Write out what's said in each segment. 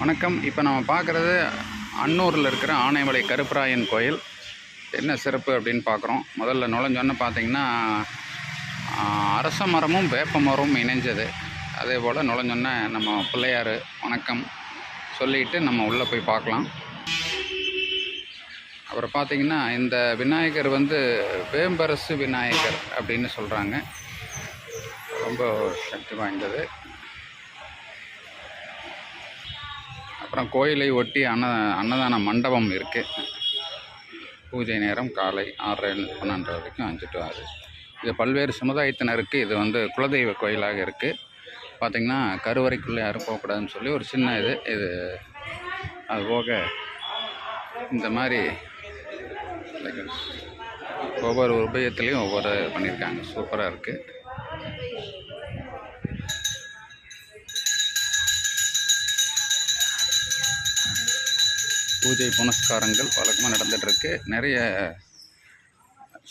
வணக்கம். இப்போ நம்ம பார்க்குறது அன்னூரில் இருக்கிற ஆனைமலை கருப்பராயன் கோயில். என்ன சிறப்பு அப்படின்னு பார்க்குறோம் முதல்ல நுழைஞ்சோன்னு பார்த்தீங்கன்னா அரச மரமும் வேப்ப மரமும் இணைஞ்சது. அதே போல் நுழைஞ்சோன்னே நம்ம பிள்ளையார் வணக்கம் சொல்லிட்டு நம்ம உள்ளே போய் பார்க்கலாம் அப்புறம் பார்த்தீங்கன்னா இந்த விநாயகர் வந்து வேம்பரசு விநாயகர் அப்படின்னு சொல்கிறாங்க ரொம்ப சக்தி வாய்ந்தது. அப்புறம் கோயிலை ஒட்டி அன்ன அன்னதான மண்டபம் இருக்குது பூஜை நேரம் காலை ஆறரை பன்னெண்டு வரைக்கும் அஞ்சு டு ஆறு. இது பல்வேறு சமுதாயத்தினருக்கு இது வந்து குலதெய்வ கோயிலாக இருக்குது பார்த்திங்கன்னா கருவறைக்குள்ளே யாரும் போகக்கூடாதுன்னு சொல்லி ஒரு சின்ன இது. இது அது போக இந்த மாதிரி ஒவ்வொரு உபயத்துலேயும் ஒவ்வொரு பண்ணியிருக்காங்க. சூப்பராக இருக்குது பூஜை புனஸ்காரங்கள் வழக்கமாக நடந்துகிட்ருக்கு நிறைய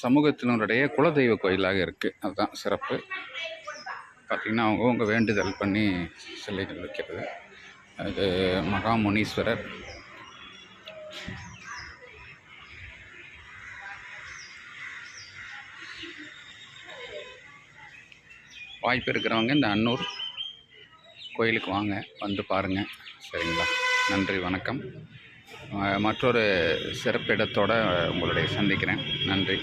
சமூகத்தினருடைய குலதெய்வ கோயிலாக இருக்குது அதுதான் சிறப்பு. பார்த்திங்கன்னா அவங்கவுங்க வேண்டுதல் பண்ணி சிலைகள் வைக்கிறது. அது மகாமுனீஸ்வரர். வாய்ப்பு இருக்கிறவங்க இந்த அன்னூர் கோயிலுக்கு வாங்க. வந்து பாருங்கள் சரிங்களா? நன்றி வணக்கம். மற்றொரு சிறப்பிடத்தோடு உங்களுடைய சந்திக்கிறேன். நன்றி.